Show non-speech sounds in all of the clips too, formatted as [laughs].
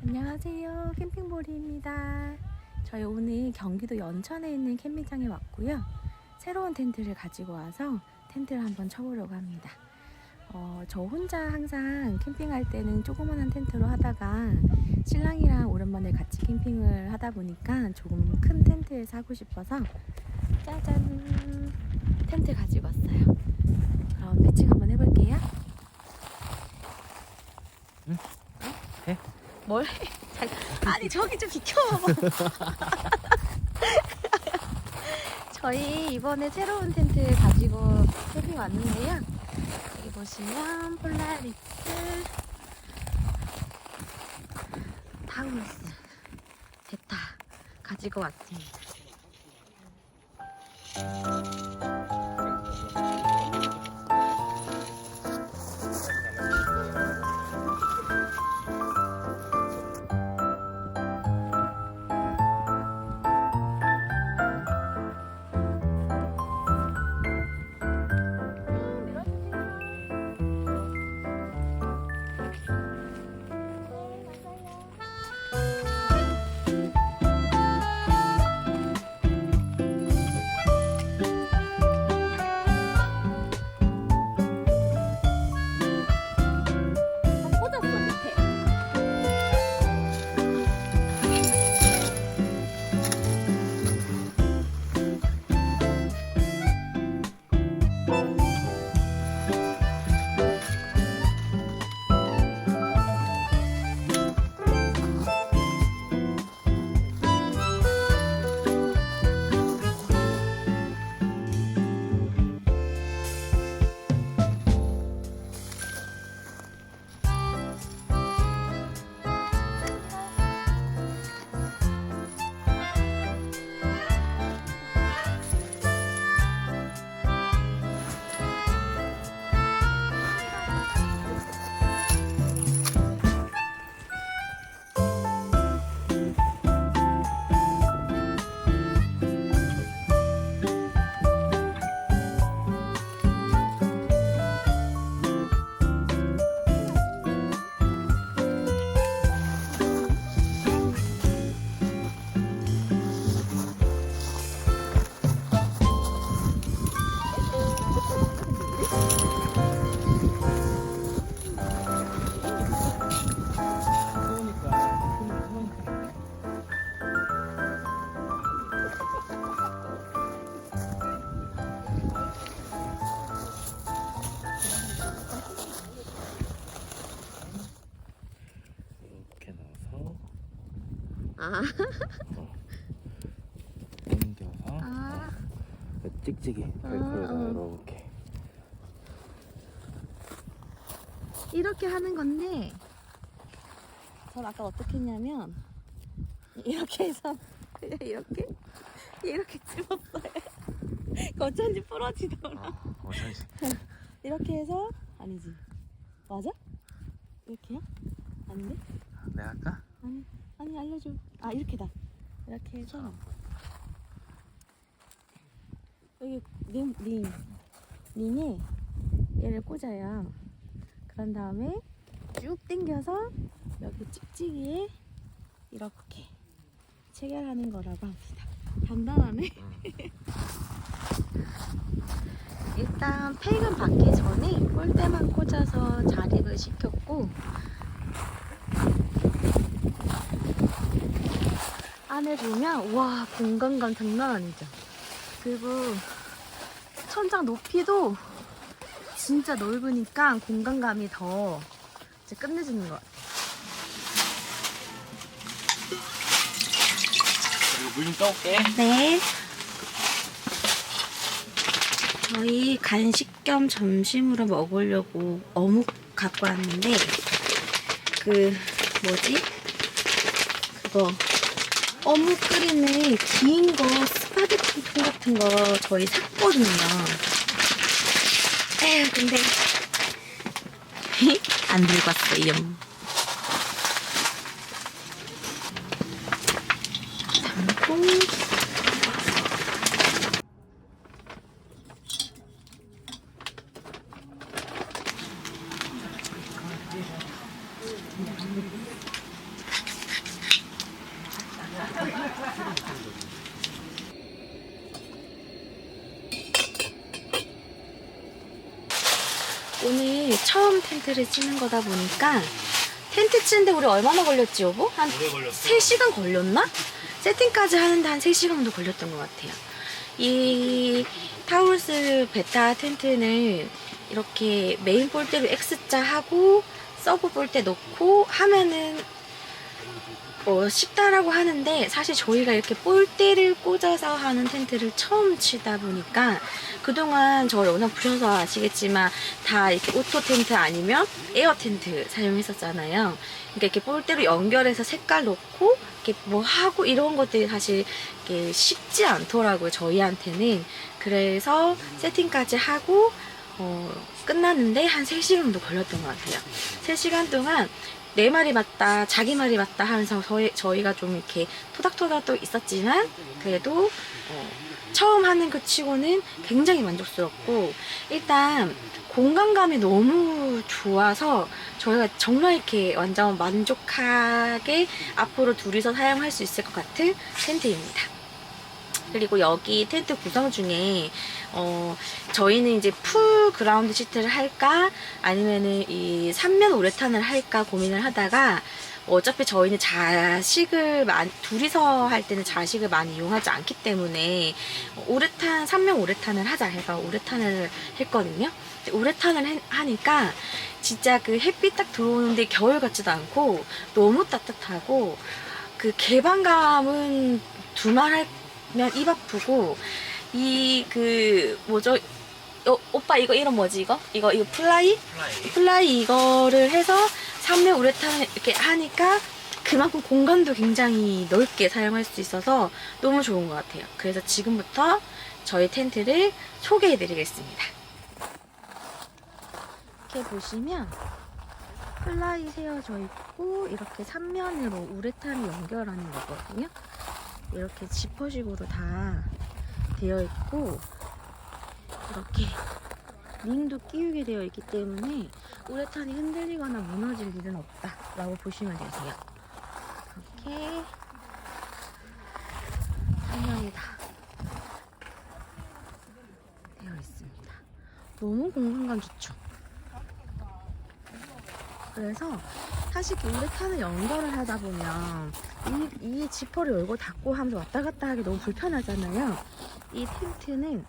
안녕하세요. 캠핑보리입니다. 저희 오늘 경기도 연천에 있는 캠핑장에 왔고요. 새로운 텐트를 가지고 와서 텐트를 한번 쳐보려고 합니다. 어, 저 혼자 항상 캠핑할 때는 조그만한 텐트로 하다가 신랑이랑 오랜만에 같이 캠핑을 하다 보니까 조금 큰 텐트를 사고 싶어서 짜잔 텐트 가지고 왔어요. 그럼 패칭 한번 해볼게요. 응? 해? 뭘 해? 잘- 아니 저기 좀 비켜. [laughs] 저희 이번에 새로운 텐트 가지고 캠핑 왔는데요. 여기 보시면 폴라리스. 타우루스. 셋다. 가지고 왔습니다. 아. 당겨서 아. 찍찍이 아, 그래서 어. 이렇게 이렇게 하는 건데 전 아까 어떻게 했냐면 이렇게 해서 그냥 [laughs] 이렇게 이렇게 집었어요. 그 어쩐지 부러지더라. 아, 어쩐지 [laughs] 이렇게 해서 아니지 맞아? 이렇게요? 아닌데? 내가 할까? 아니 아니 알려줘. 아 이렇게다. 이렇게 해서 여기 링, 링, 링에 얘를 꽂아요. 그런 다음에 쭉 당겨서 여기 찍찍이에 이렇게 체결하는 거라고 합니다. 간단하네. 일단 팩은 받기 전에 폴대만 꽂아서 자립을 시켰고 안에 보면 와 공간감 장난 아니죠. 그리고 천장 높이도 진짜 넓으니까 공간감이 더 이제 끝내주는 것 같아요. 이거 물좀 떠올게 네. 저희 간식 겸 점심으로 먹으려고 어묵 갖고 왔는데 그 뭐지? 그거 어묵 끓이는 긴 거 스파게티 통 같은 거 저희 샀거든요. 에휴 근데 [laughs] 안 들고 왔어요. 담고 오늘 처음 텐트를 치는 거다 보니까 텐트 치는데 우리 얼마나 걸렸지 여보? 한 오래 걸렸어 3시간 걸렸나? 세팅까지 하는데 한 3시간 정도 걸렸던 것 같아요. 이 타우루스 베타 텐트는 이렇게 메인 볼대로 X자 하고 서브 볼대 놓고 하면은 어, 쉽다라고 하는데 사실 저희가 이렇게 볼대를 꽂아서 하는 텐트를 처음 치다 보니까 그동안 저를 워낙 보셔서 아시겠지만 다 이렇게 오토 텐트 아니면 에어 텐트 사용했었잖아요. 그러니까 이렇게 볼대로 연결해서 색깔 넣고 이렇게 뭐 하고 이런 것들이 사실 쉽지 않더라고요. 저희한테는. 그래서 세팅까지 하고 어, 끝났는데 한 3시간 정도 걸렸던 것 같아요. 3시간 동안 내 말이 맞다, 자기 말이 맞다 하면서 저희, 저희가 좀 이렇게 토닥토닥도 있었지만 그래도 어, 처음 하는 그 치고는 굉장히 만족스럽고 일단 공간감이 너무 좋아서 저희가 정말 이렇게 완전 만족하게 앞으로 둘이서 사용할 수 있을 것 같은 텐트입니다. 그리고 여기 텐트 구성 중에 어 저희는 이제 풀 그라운드 시트를 할까 아니면은 이 삼면 우레탄을 할까 고민을 하다가 어차피 저희는 자식을 많이 둘이서 할 때는 자식을 많이 이용하지 않기 때문에 우레탄 삼면 우레탄을 하자 해서 우레탄을 했거든요. 우레탄을 해- 하니까 진짜 그 햇빛 딱 들어오는데 겨울 같지도 않고 너무 따뜻하고 그 개방감은 두말 하면 입 아프고 이 그 뭐죠? 어, 오빠 이거 이름 뭐지 이거? 이거 이거 플라이? 플라이 플라이 이거를 해서 삼면 우레탄을 이렇게 하니까 그만큼 공간도 굉장히 넓게 사용할 수 있어서 너무 좋은 것 같아요. 그래서 지금부터 저희 텐트를 소개해 드리겠습니다. 이렇게 보시면 플라이 세워져 있고 이렇게 삼면으로 우레탄을 연결하는 거거든요. 이렇게 지퍼식으로 다 되어 있고 이렇게 링도 끼우게 되어 있기 때문에 우레탄이 흔들리거나 무너질 일은 없다 라고 보시면 되세요. 이렇게 삼면이 다 되어 있습니다. 너무 공간감 좋죠? 그래서 사실 그 우레탄을 연결을 하다 보면 이, 이 지퍼를 열고 닫고 하면서 왔다 갔다 하기 너무 불편하잖아요. 이 텐트는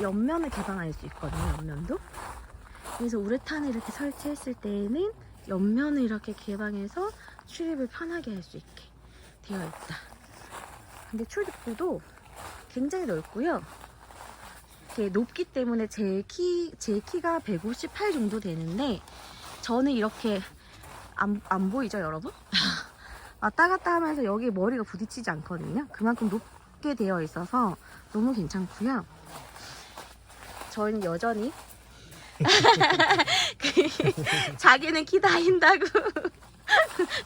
옆면을 개방할 수 있거든요, 옆면도. 그래서 우레탄을 이렇게 설치했을 때에는 옆면을 이렇게 개방해서 출입을 편하게 할 수 있게 되어 있다. 근데 출입구도 굉장히 넓고요. 이렇게 높기 때문에 제 키, 제 키가 158 정도 되는데, 저는 이렇게 안, 안 보이죠, 여러분? [laughs] 왔다 갔다 하면서 여기 머리가 부딪히지 않거든요. 그만큼 높게 되어 있어서 너무 괜찮고요. 저희는 여전히 [laughs] 그 [laughs] 자기는 키 다인다고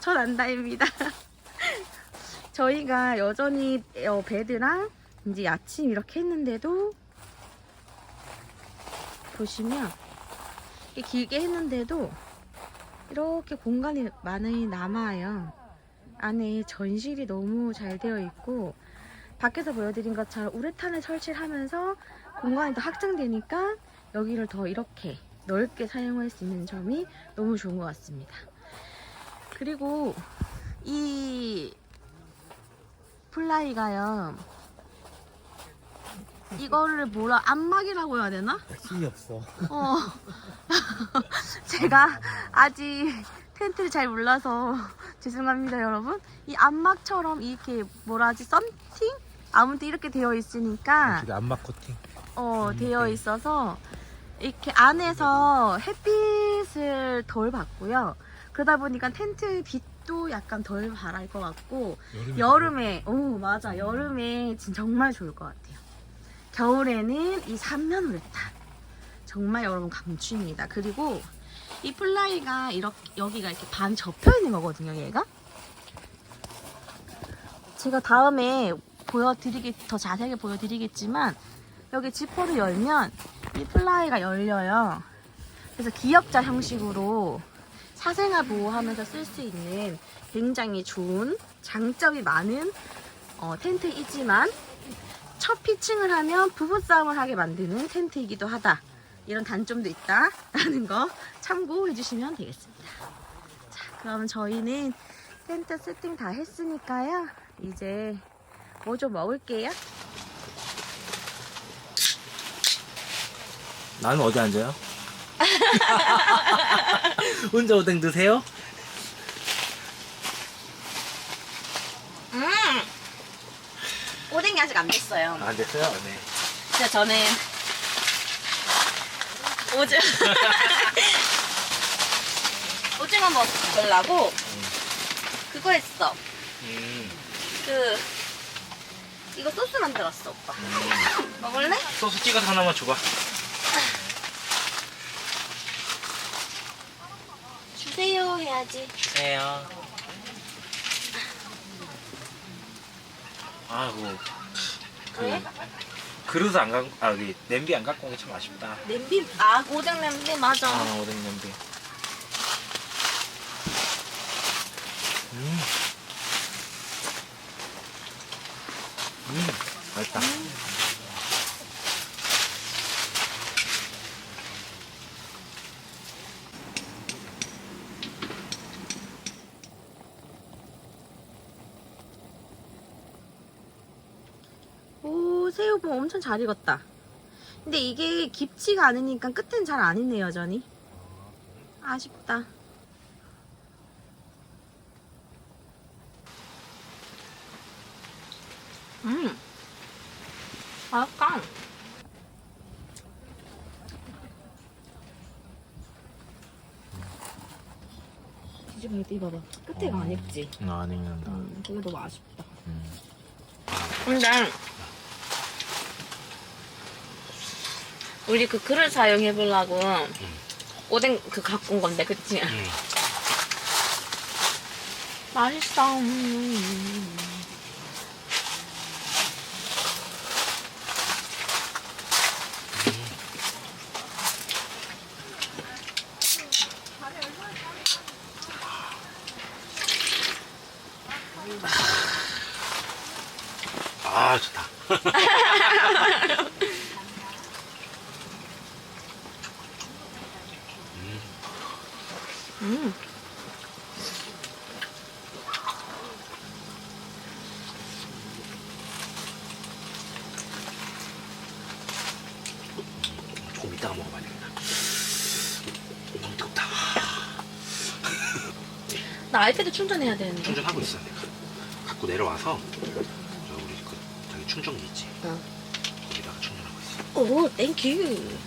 전 안 다입니다. 저희가 여전히 어, 베드랑 이제 아침 이렇게 했는데도 보시면 길게 했는데도 이렇게 공간이 많이 남아요. 안에 전실이 너무 잘 되어 있고 밖에서 보여드린 것처럼 우레탄을 설치를 하면서 공간이 더 확장되니까 여기를 더 이렇게 넓게 사용할 수 있는 점이 너무 좋은 것 같습니다. 그리고 이 플라이가요. 이거를 뭐라 안막이라고 해야 되나? 힘이 없어 어. [laughs] 제가 아직 텐트를 잘 몰라서 죄송합니다, 여러분. 이 안막처럼 이렇게 뭐라 하지? 썬팅? 아무튼 이렇게 되어 있으니까 저기 안막 코팅 어, 음, 되어 네. 있어서 이렇게 안에서 햇빛을 덜 받고요. 그러다 보니까 텐트 빛도 약간 덜 바랄 것 같고 여름에, 오, 맞아. 여름에 진짜 정말 좋을 것 같아요. 겨울에는 이 삼면 우레탄. 정말 여러분 강추입니다. 그리고 이 플라이가 이렇게 여기가 이렇게 반 접혀 있는 거거든요, 얘가. 제가 다음에 보여드리기 더 자세하게 보여드리겠지만 여기 지퍼를 열면 이 플라이가 열려요. 그래서 기역자 형식으로 사생활 보호하면서 쓸 수 있는 굉장히 좋은 장점이 많은 어, 텐트이지만 첫 피칭을 하면 부부싸움을 하게 만드는 텐트이기도 하다. 이런 단점도 있다라는 거 참고해 주시면 되겠습니다. 자, 그럼 저희는 텐트 세팅 다 했으니까요. 이제 뭐 좀 먹을게요. 나는 어디 앉아요? [laughs] 혼자 오뎅 드세요? 음! 오뎅이 아직 안 됐어요. 안 됐어요? 네. 진짜 저는 오징 [laughs] 오징어 먹으려고 그거 했어. 음. 그 이거 소스 만들었어 오빠. 먹을래? 소스 찍어서 하나만 줘봐. 주세요 해야지. 주세요. 아이고. 그 왜? 그릇 안 갖고 아 여기 냄비 안 갖고 온 게 참 아쉽다. 냄비 아 오뎅 냄비 맞아. 아 오뎅 냄비. 음. 음, 맛있다. 오 새우봉 엄청 잘 익었다. 근데 이게 깊지가 않으니까 끝은 잘안 익네 여전히. 아쉽다. 음. 맛있다. 뒤집어 이봐봐 끝에가 안 익지. 안 익는다. 음, 그게 너무 아쉽다. 음. 근데 우리 그 그릇 사용해 보려고 오뎅 그 갖고 온 건데 그치? 음. 맛있어. 음. 아 좋다. 음. 조금 이따가 먹어봐야 되겠다. 너무 뜨겁다. 나 아이패드 충전해야 되는데. 충전하고 있어 내가. 갖고 내려와서 저 우리 그 저기 충전기 있지. 어. 거기다가 충전하고 있어. 오, 땡큐.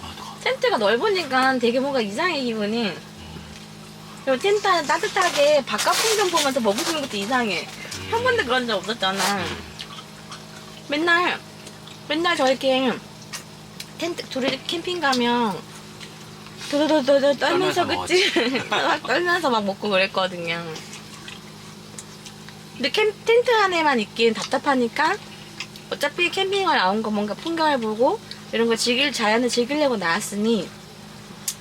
아. 텐트가 넓으니까 되게 뭔가 이상해 기분이. 그리고 텐트 안에 따뜻하게 바깥 풍경 보면서 먹으시는 것도 이상해. 한 번도 그런 적 없었잖아. 맨날 맨날 저렇게 텐트 둘이 캠핑 가면 도도도도 떨면서 떨면서 그치? [laughs] 막 떨면서 막 먹고 그랬거든요. 근데 캠 텐트 안에만 있기엔 답답하니까 어차피 캠핑을 나온 거 뭔가 풍경을 보고 이런 거 즐길 자연을 즐기려고 나왔으니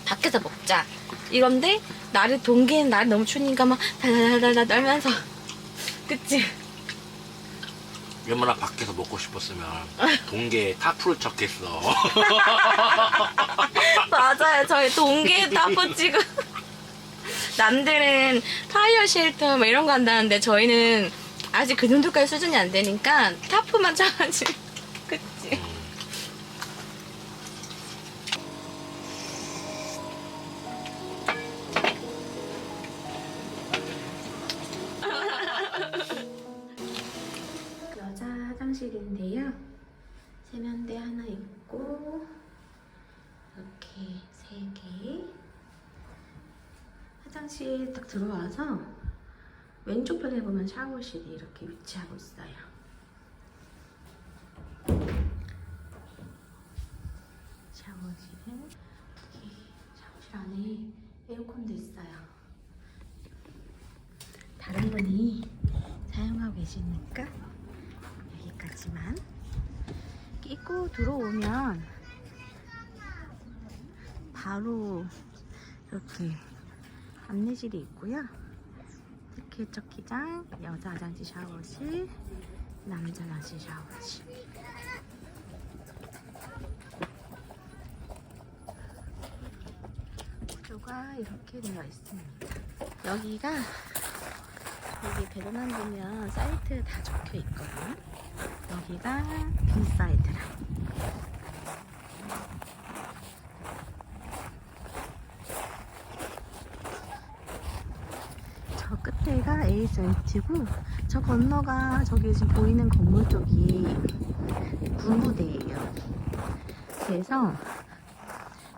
밖에서 먹자. 이건데 날이 동기엔 날이 너무 추우니까 막 달달달달 떨면서 [laughs] 그치 얼마나 밖에서 먹고 싶었으면 [laughs] 동계에 타프를 쳤겠어. [laughs] 맞아요. 저희 동계 타프 지금 [laughs] 남들은 파이어 쉘터 뭐 이런 거 한다는데 저희는 아직 그 정도까지 수준이 안 되니까 타프만 쳐가지고 들어와서 왼쪽 편에 보면 샤워실이 이렇게 위치하고 있어요. 샤워실은 여기 샤워실 안에 에어컨도 있어요. 다른 분이 사용하고 계시니까 여기까지만 끼고 들어오면 바로 이렇게 안내실이 있고요. 세척기장, 여자 화장실 샤워실, 남자 화장실 샤워실. 구조가 이렇게 되어 있습니다. 여기가 여기 배도만 보면 사이트 다 적혀 있거든요. 여기가 B 사이트라. 저 A 사이트고 저 건너가 저기 지금 보이는 건물 쪽이 군부대예요. 그래서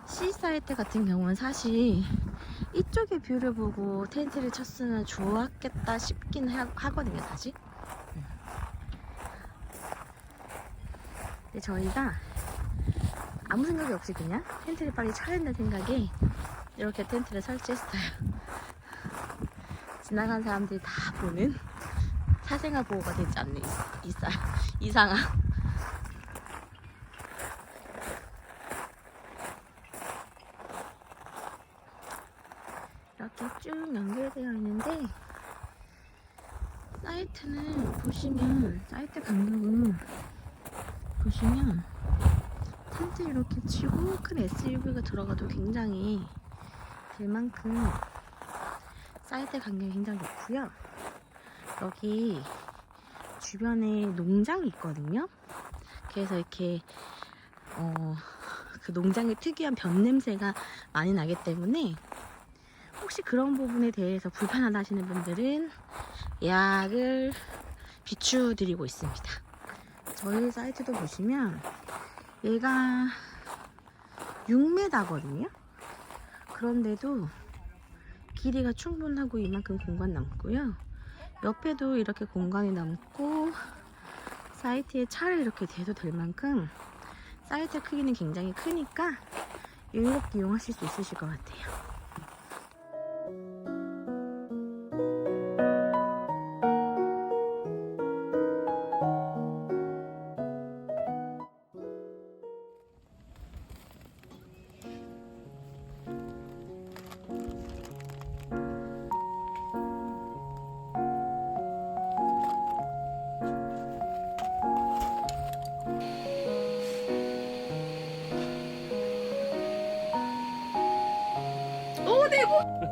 C 사이트 같은 경우는 사실 이쪽의 뷰를 보고 텐트를 쳤으면 좋았겠다 싶긴 하, 하거든요, 사실. 음. 근데 저희가 아무 생각이 없이 그냥 텐트를 빨리 쳐야 된다는 생각에 이렇게 텐트를 설치했어요. 지나간 사람들이 다 보는 사생활 보호가 되지 않는 있- 있어요. 이상한. 이렇게 쭉 연결되어 있는데 사이트는 보시면 사이트 간격은 보시면 텐트 이렇게 치고 큰 SUV가 들어가도 굉장히 될 만큼 사이트 간격이 굉장히 높고요. 여기 주변에 농장이 있거든요. 그래서 이렇게 어, 그 농장의 특유한 변 냄새가 많이 나기 때문에 혹시 그런 부분에 대해서 불편하다 하시는 분들은 예약을 비추드리고 있습니다. 저희 사이트도 보시면 얘가 6m거든요. 그런데도 길이가 충분하고 이만큼 공간 남고요. 옆에도 이렇게 공간이 남고 사이트에 차를 이렇게 대도 될 만큼 사이트 크기는 굉장히 크니까 여유롭게 이용하실 수 있으실 것 같아요.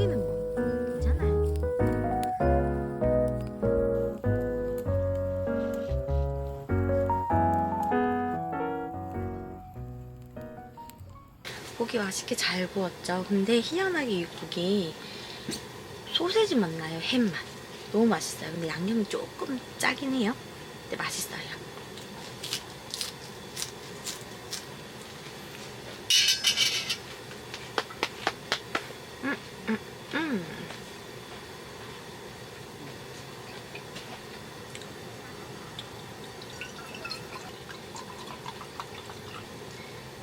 소고기는 뭐 괜찮아요. 고기 맛있게 잘 구웠죠. 근데 희한하게 이 고기 소세지 맛 나요. 햄 맛. 너무 맛있어요. 근데 양념이 조금 짜긴 해요. 근데 맛있어요. 음, 음, 음.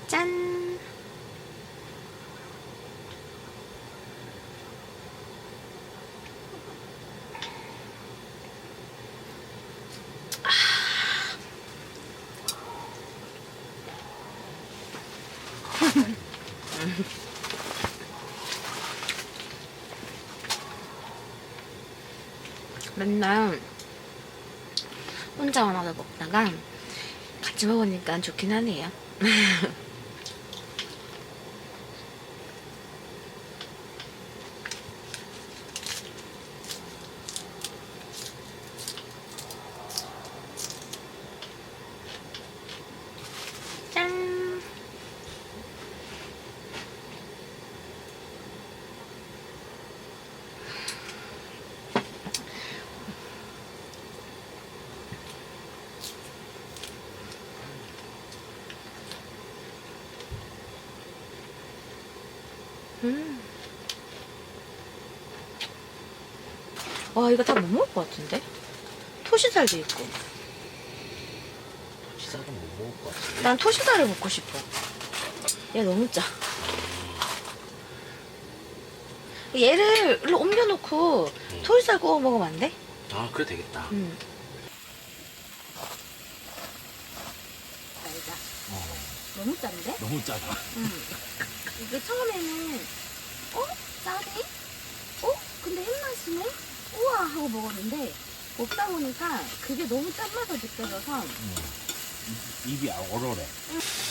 짠! [laughs] 맨날 혼자 하나 먹다가 같이 먹으니까 좋긴 하네요. [laughs] 와 이거 다 못 먹을 것 같은데? 토시살도 있고. 치사는 못 먹을 것 같은데. 난 토시살을 먹고 싶어. 얘 너무 짜. 얘를 일로 옮겨놓고 음. 토시살 구워 먹으면 안 돼? 아 그래 되겠다. 응. 알자. 너무 짠데? 너무 짜다. 응. 이게 처음에는 어? 짜네? 어? 근데 햇맛이네? 우와 하고 먹었는데 먹다 보니까 그게 너무 짠맛을 느껴져서 입이 오로래.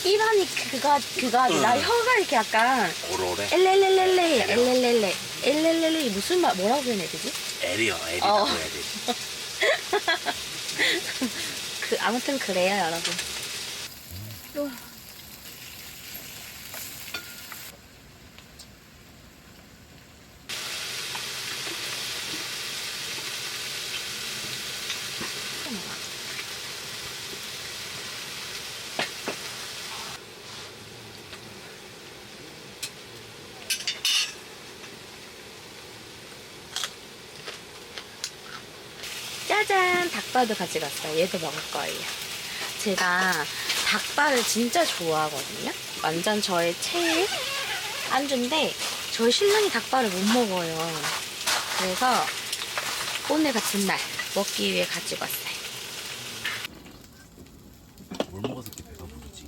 이러니 그가 그가 아니라 응. 혀가 이렇게 약간 오로래. 엘렐렐렐레 엘렐렐레 엘렐렐레 무슨 말 뭐라고 표현해야 되지? 에리어 에리라고 어. 해야 돼. [laughs] 그 아무튼 그래요 여러분. 또 짜잔 닭발도 가져갔어요. 얘도 먹을 거예요. 제가 닭발을 진짜 좋아하거든요. 완전 저의 최애 안주인데 저희 신랑이 닭발을 못 먹어요. 그래서 오늘 같은 날 먹기 위해 가지고 왔어요. 뭘 먹어서 이렇게 배가 부르지?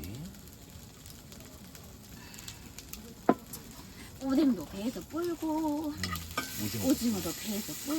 오뎅도 배에서 불고 오징어. 오징어도 배에서 불고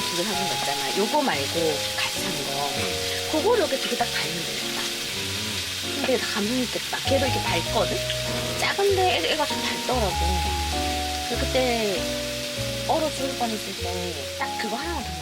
개 사준 거 있잖아. 요거 말고 같이 산 거. 그거를 이렇게 두 개 딱 달면 되겠다. 근데 다 감동 있겠다. 걔도 이렇게 밝거든? 작은데 애- 애가 좀 밝더라고. 그래서 그때 얼어 죽을 뻔했을 때 딱 그거 하나만 담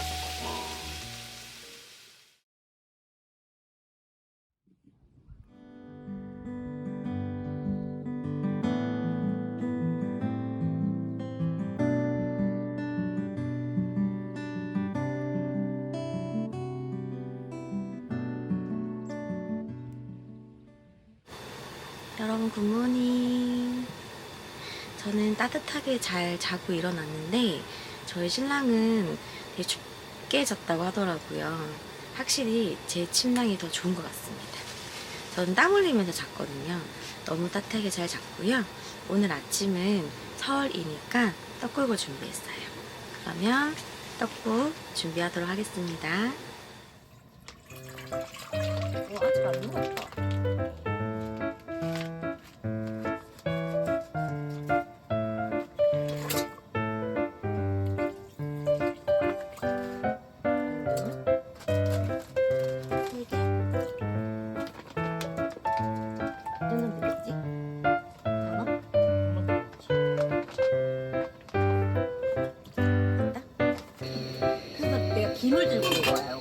따뜻하게 잘 자고 일어났는데 저희 신랑은 되게 춥게 잤다고 하더라고요. 확실히 제 침낭이 더 좋은 것 같습니다. 저는 땀 흘리면서 잤거든요. 너무 따뜻하게 잘 잤고요. 오늘 아침은 서울이니까 떡국을 준비했어요. 그러면 떡국 준비하도록 하겠습니다. 어, 아직 안 녹았다 내가 김을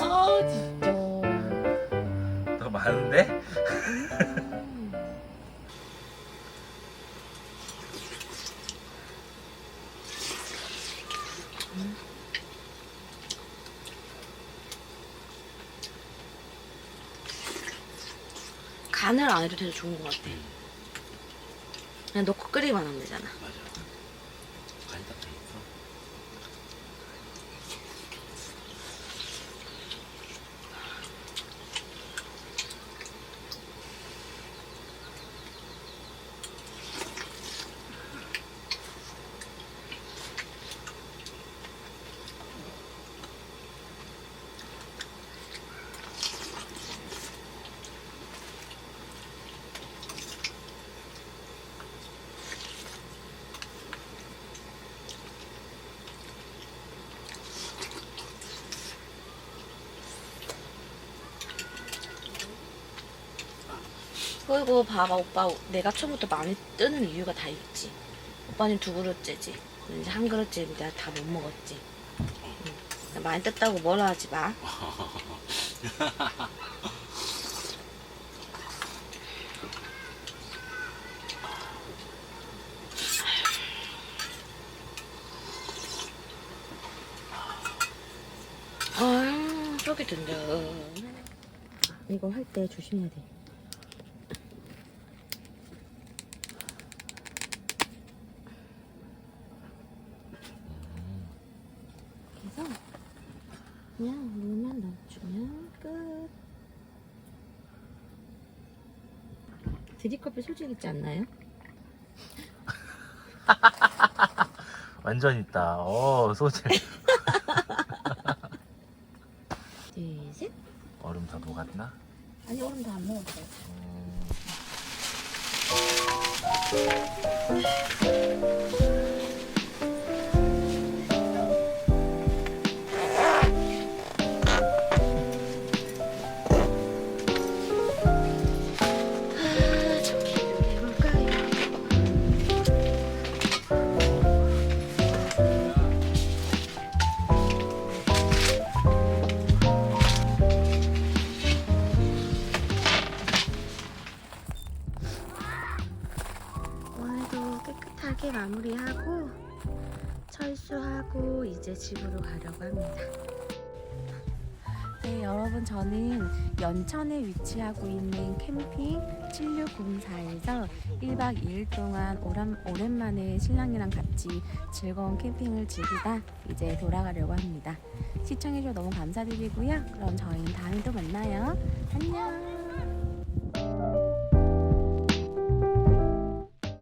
아 진짜. 더 많은데? 간을 안 해도 돼서 좋은 것 같아. 그냥 넣고 끓이면 안 되잖아. 그리고 봐봐 오빠 내가 처음부터 많이 뜨는 이유가 다 있지. 오빠는 두 그릇째지. 이제 한 그릇째 내가 다 못 먹었지. 응. 많이 떴다고 뭐라 하지 마. [laughs] 아, 속이 든다. 이거 할 때 조심해야 돼. 그래서 그냥 물만 넣어주면 끝. 드립 커피 소질 있지 않나요? [laughs] 완전 있다. 어, 소재. [laughs] 둘, 셋. 얼음 다 녹았나? 아니, 오늘 다안 먹었어요. 집으로 가려고 합니다. 네, 여러분 저는 연천에 위치하고 있는 캠핑 7604에서 1박 2일 동안 오랜, 오랜만에 신랑이랑 같이 즐거운 캠핑을 즐기다 이제 돌아가려고 합니다. 시청해주셔서 너무 감사드리고요. 그럼 저희는 다음에 또 만나요. 안녕.